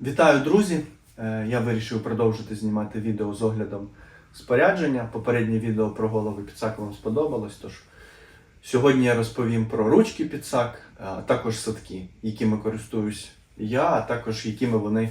Вітаю, друзі! Е, Я вирішив продовжити знімати відео з оглядом спорядження. Попереднє відео про голови підсак вам сподобалось. Тож сьогодні я розповім про ручки підсак, а також садки, якими користуюсь я, а також якими вони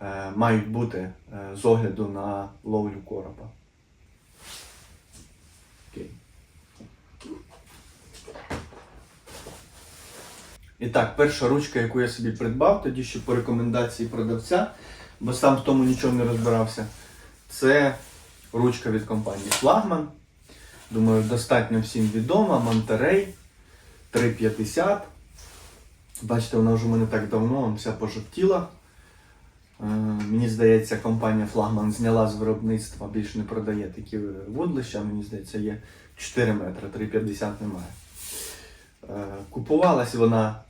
е, мають бути е, з огляду на ловлю коропа. І так, перша ручка, яку я собі придбав, тоді ще по рекомендації продавця, бо сам в тому нічого не розбирався. Це ручка від компанії Flagman. Думаю, достатньо всім відома. Monterey 350. Бачите, вона вже в мене так давно, вся пожовтіла. Е, Мені здається, компанія Flagman зняла з виробництва, більше не продає такі вудлища. Мені здається, є 4 метри, 3,50 немає. Е, Купувалась вона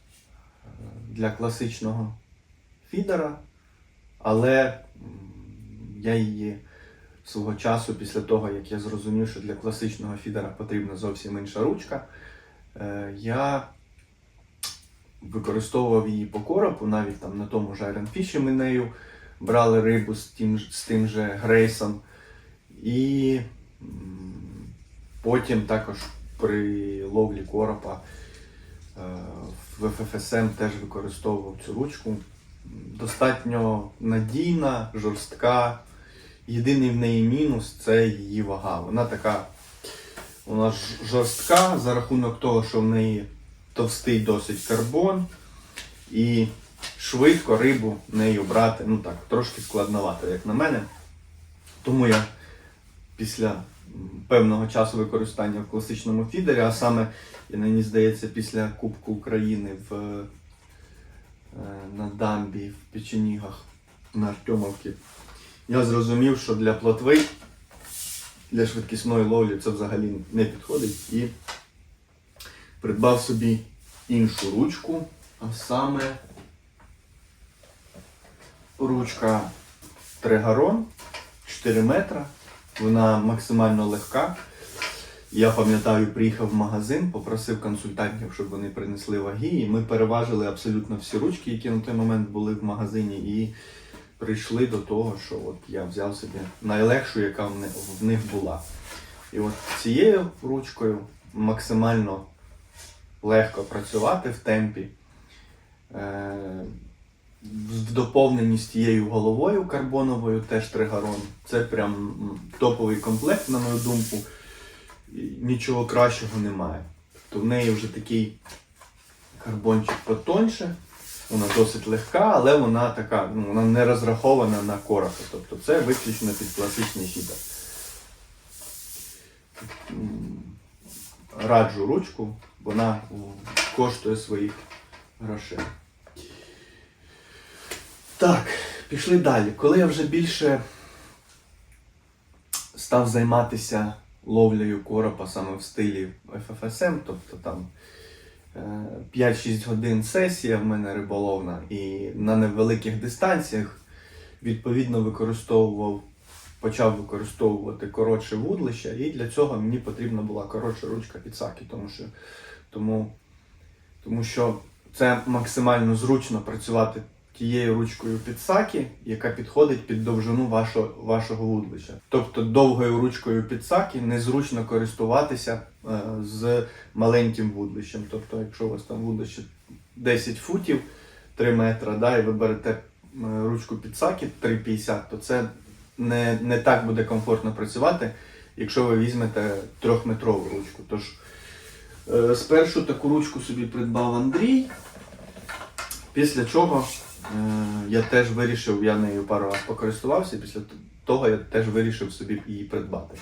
для класичного фідера, але я її свого часу, після того, як я зрозумів, що для класичного фідера потрібна зовсім інша ручка, е, я використовував її по коропу, навіть там на тому ж Iron ми нею брали рибу з тим, з тим же Грейсом. І потім також при ловлі коропа в ФФСМ теж використовував цю ручку. Достатньо надійна, жорстка. Єдиний в неї мінус це її вага. Вона така вона жорстка за рахунок того, що в неї товстий досить карбон. І швидко рибу нею брати, ну так, трошки складновато, як на мене. Тому я після певного часу використання в класичному фідері, а саме, і мені здається, після Кубку України в, е, на дамбі в Печенігах на Артемовці, я зрозумів, що для плотви, для швидкісної ловлі це взагалі не підходить і придбав собі іншу ручку, а саме ручка Трегарон 4 метра. Вона максимально легка. Я пам'ятаю, приїхав в магазин, попросив консультантів, щоб вони принесли ваги, і ми переважили абсолютно всі ручки, які на той момент були в магазині, і прийшли до того, що от я взяв собі найлегшу, яка в них була. І от цією ручкою максимально легко працювати в темпі. В доповненні з тією головою карбоновою, теж тригарон. Це прям топовий комплект, на мою думку. Нічого кращого немає. Тобто в неї вже такий карбончик потоньше, вона досить легка, але вона така, ну, вона не розрахована на короха. Тобто це виключно під класичний фідер. М, Раджу ручку, вона коштує своїх грошей. Так, пішли далі. Коли я вже більше став займатися ловлею коропа саме в стилі FFSM, тобто там е, 5-6 годин сесія в мене риболовна, і на невеликих дистанціях відповідно використовував, почав використовувати коротше вудлища, і для цього мені потрібна була коротша ручка підсаки, тому що, тому, тому що це максимально зручно працювати тією ручкою підсаки, яка підходить під довжину вашого, вашого вудлища. Тобто довгою ручкою підсаки незручно користуватися е, з маленьким вудлищем. Тобто, якщо у вас там вудлище 10 футів, 3 метра, да, і ви берете е, ручку підсаки 3,50, то це не, не так буде комфортно працювати, якщо ви візьмете трьохметрову ручку. Тож е, спершу таку ручку собі придбав Андрій. Після чого я теж вирішив, я нею пару разів покористувався, після того я теж вирішив собі її придбати.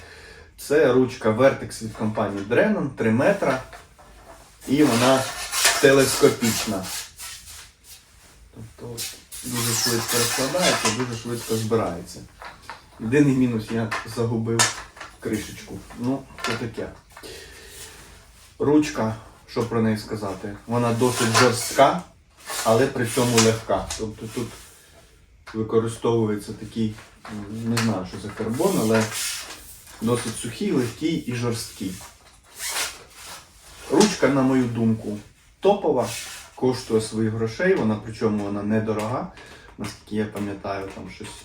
Це ручка Vertex від компанії Drenon 3 метра. І вона телескопічна. Тобто дуже швидко розкладається, дуже швидко збирається. Єдиний мінус я загубив кришечку. Ну, це таке. Ручка, що про неї сказати? Вона досить жорстка, але при цьому легка. Тобто тут використовується такий, не знаю, що за карбон, але досить сухий, легкий і жорсткий. Ручка, на мою думку, топова. коштує своїх грошей, вона причому вона недорога. Наскільки я пам'ятаю, там щось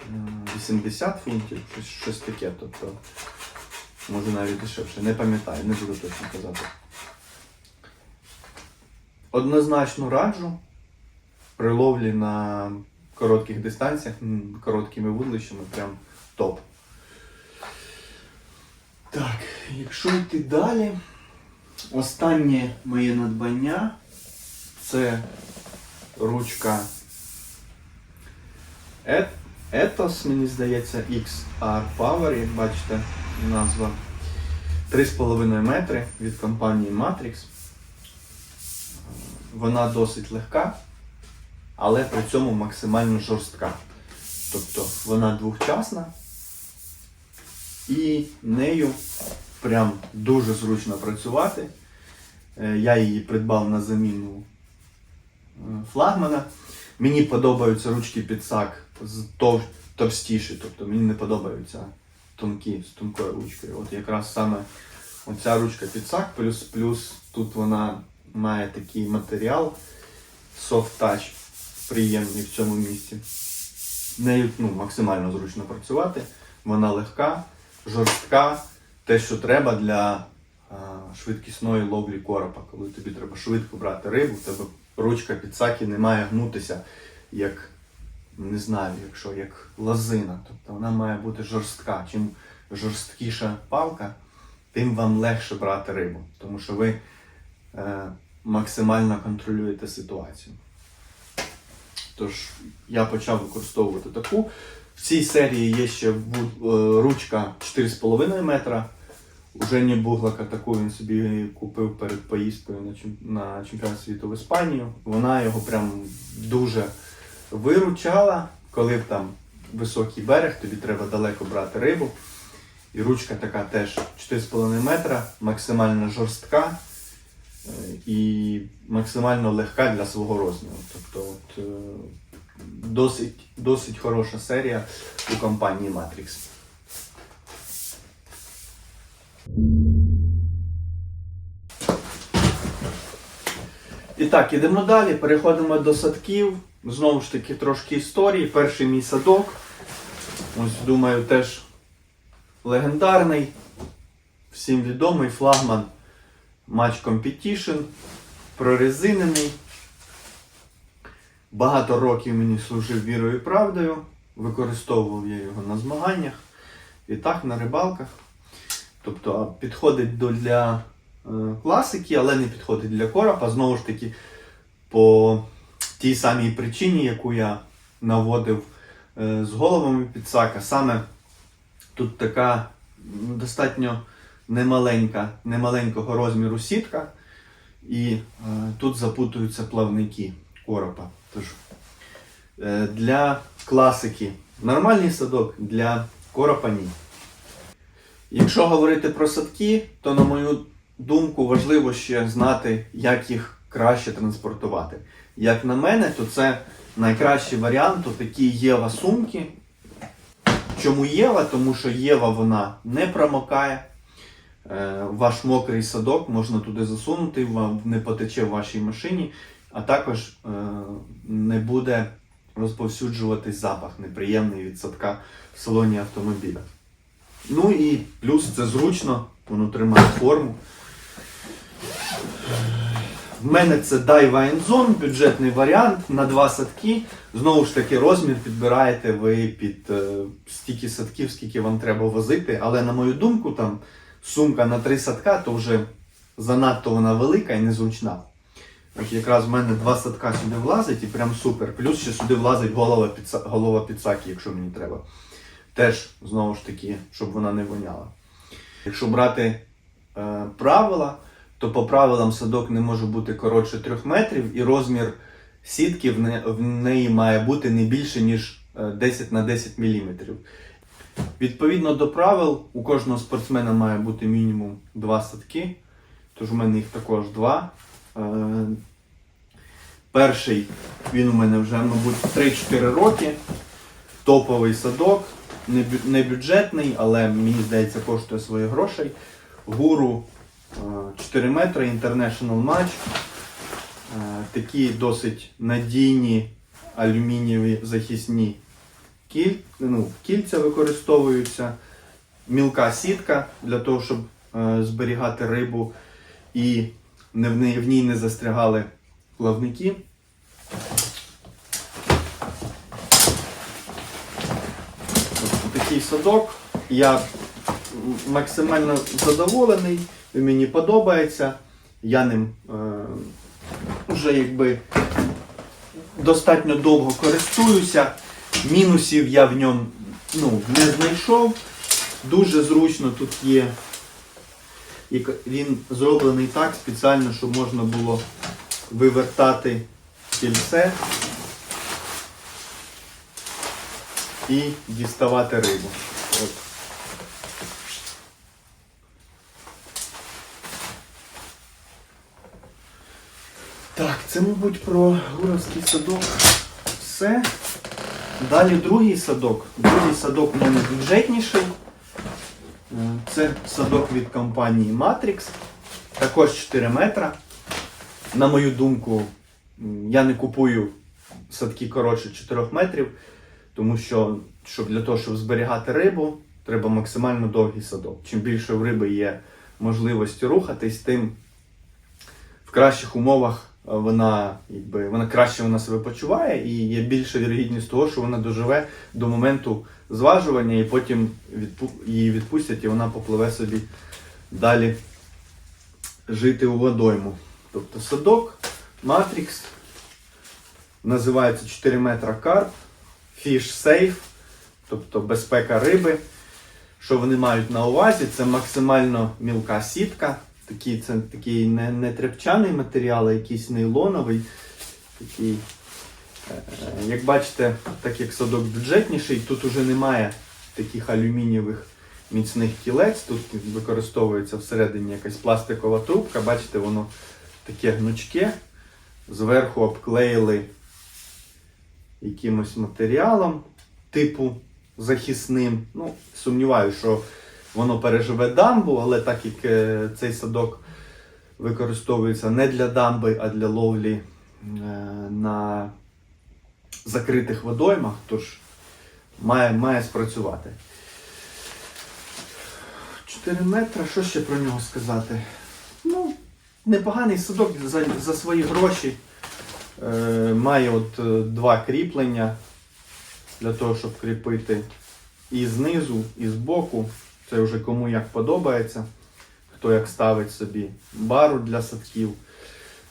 е, 80 фунтів, щось, щось таке. Тобто, може навіть дешевше. Не пам'ятаю, не буду точно казати. Однозначно раджу при ловлі на коротких дистанціях, короткими вудлищами, прям топ. Так, якщо йти далі, останнє моє надбання це ручка Ет- Ethos, мені здається, XR Power, як бачите, назва. 3,5 метри від компанії Matrix. Вона досить легка, але при цьому максимально жорстка. Тобто вона двохчасна і нею прям дуже зручно працювати. Е, Я її придбав на заміну е, флагмана. Мені подобаються ручки підсак з тов- товстіші, тобто мені не подобаються тонкі з тонкою ручкою. От якраз саме оця ручка підсак, плюс плюс тут вона має такий матеріал soft touch, приємний в цьому місці. Нею ну, максимально зручно працювати. Вона легка, жорстка, те, що треба для а, швидкісної ловлі коропа. Коли тобі треба швидко брати рибу, в тебе ручка підсаки не має гнутися, як не знаю, якщо як лозина. Тобто вона має бути жорстка. Чим жорсткіша палка, тим вам легше брати рибу, тому що ви е, максимально контролюєте ситуацію. Тож я почав використовувати таку. В цій серії є ще е, ручка 4,5 метра. У Жені Буглака таку він собі купив перед поїздкою на, чем- чемпіонат світу в Іспанію. Вона його прям дуже виручала, коли там високий берег, тобі треба далеко брати рибу. І ручка така теж 4,5 метра, максимально жорстка і максимально легка для свого розміру. Тобто от, е, досить, досить хороша серія у компанії Matrix. І так, ідемо далі. Переходимо до садків. Знову ж таки, трошки історії. Перший мій садок. Ось, думаю, теж легендарний, всім відомий флагман Match Competition, прорезинений. Багато років мені служив вірою і правдою. Використовував я його на змаганнях і так на рибалках. Тобто підходить для е, класики, але не підходить для коропа. Знову ж таки, по тій самій причині, яку я наводив е, з головами підсака. Саме тут така достатньо немаленька, немаленького розміру сітка, і е, тут запутуються плавники коропа. Тож, е, для класики нормальний садок, для коропа ні. Якщо говорити про садки, то, на мою думку, важливо ще знати, як їх краще транспортувати. Як на мене, то це найкращий варіант такі Єва сумки. Чому Єва? Тому що Єва вона не промокає. Е, Ваш мокрий садок можна туди засунути, вам не потече в вашій машині, а також е, не буде розповсюджуватись запах неприємний від садка в салоні автомобіля. Ну і плюс це зручно, воно тримає форму. В мене це Daiwa Enzone, бюджетний варіант на два садки. Знову ж таки, розмір підбираєте ви під е, стільки садків, скільки вам треба возити. Але на мою думку, там сумка на три садка, то вже занадто вона велика і незручна. От якраз в мене два садка сюди влазить і прям супер. Плюс ще сюди влазить голова, підса... голова підсаки, якщо мені треба. Теж, знову ж таки, щоб вона не воняла. Якщо брати е, правила, то по правилам садок не може бути коротше 3 метрів, і розмір сітки в, не, в неї має бути не більше, ніж е, 10 на 10 мм. Відповідно до правил, у кожного спортсмена має бути мінімум 2 садки, тож у мене їх також два. Е, перший, він у мене вже, мабуть, 3-4 роки. Топовий садок, не бюджетний, але мені здається, коштує своїх грошей. Гуру е, 4 метри, International Match. такі досить надійні алюмінієві захисні кіль, ну, кільця використовуються, мілка сітка для того, щоб е, зберігати рибу і не в, ній, в ній не застрягали плавники. Такий садок. Я максимально задоволений, він мені подобається. Я ним е, вже якби достатньо довго користуюся. Мінусів я в ньому ну, не знайшов. Дуже зручно тут є. Він зроблений так спеціально, щоб можна було вивертати кільце і діставати рибу. От. Так, це, мабуть, про Гуровський садок. Все. Далі другий садок. Другий садок у мене бюджетніший. Е, Це садок від компанії Matrix. Також 4 метра. На мою думку, я не купую садки коротше 4 метрів, тому що щоб для того, щоб зберігати рибу, треба максимально довгий садок. Чим більше в риби є можливості рухатись, тим в кращих умовах вона, якби, вона краще вона себе почуває і є більша вірогідність того, що вона доживе до моменту зважування і потім відпу... її відпустять і вона попливе собі далі жити у водойму. Тобто садок, Matrix, називається 4 метра карп, Fish Safe, тобто безпека риби. Що вони мають на увазі? Це максимально мілка сітка. Такий, це такий не, не тряпчаний матеріал, а якийсь нейлоновий. Такий, е, як бачите, так як садок бюджетніший, тут уже немає таких алюмінієвих міцних кілець. Тут використовується всередині якась пластикова трубка. Бачите, воно таке гнучке. Зверху обклеїли якимось матеріалом, типу захисним. Ну, сумніваюся, що воно переживе дамбу, але так як е, цей садок використовується не для дамби, а для ловлі е, на закритих водоймах, тож має, має спрацювати. 4 метри, що ще про нього сказати? Ну, непоганий садок за, за свої гроші. Е, має от е, два кріплення для того, щоб кріпити і знизу, і збоку. Це вже кому як подобається. Хто як ставить собі бару для садків.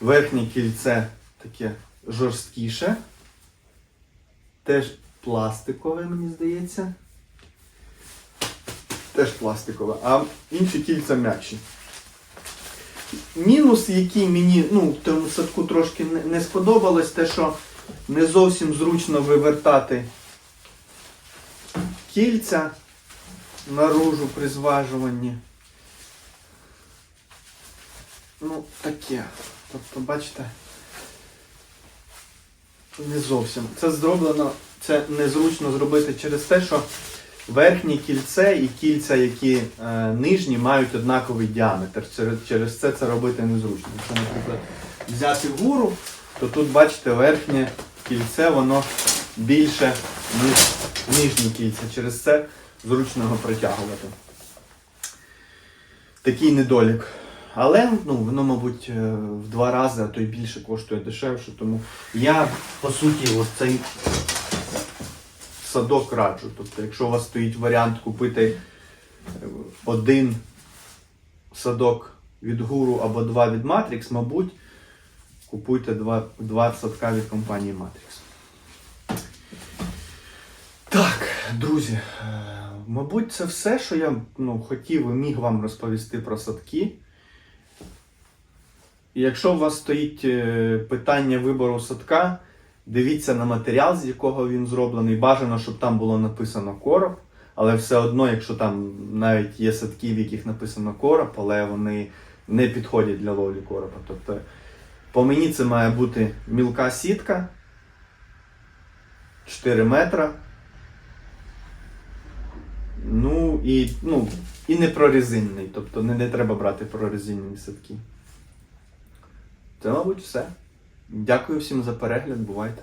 Верхнє кільце таке жорсткіше. Теж пластикове, мені здається. Теж пластикове, а інші кільця м'якші. Мінус, який мені ну, в тому садку трошки не, сподобалось, те, що не зовсім зручно вивертати кільця наружу при зважуванні. Ну, таке. Тобто, бачите, не зовсім. Це зроблено, це незручно зробити через те, що верхнє кільце і кільця, які е, нижні, мають однаковий діаметр. Через, це це робити незручно. Якщо, наприклад, взяти вгору, то тут, бачите, верхнє кільце, воно більше, ніж нижні кільця. Через це зручно його притягувати. Такий недолік. Але ну, воно, мабуть, е, в два рази, а то й більше коштує дешевше. Тому я, по суті, ось цей садок раджу. Тобто, якщо у вас стоїть варіант купити е, один садок від гуру або два від Matrix, мабуть, купуйте два, два садка від компанії Matrix. Так, друзі, е, мабуть, це все, що я ну, хотів і міг вам розповісти про садки. Якщо у вас стоїть е, питання вибору садка, дивіться на матеріал, з якого він зроблений. Бажано, щоб там було написано короб. Але все одно, якщо там навіть є садки, в яких написано короб, але вони не підходять для ловлі короба. Тобто, по мені це має бути мілка сітка 4 метра. Ну і, ну, і не прорезинний. Тобто не, не треба брати прорезинні садки. Це, мабуть, все. Дякую всім за перегляд, бувайте.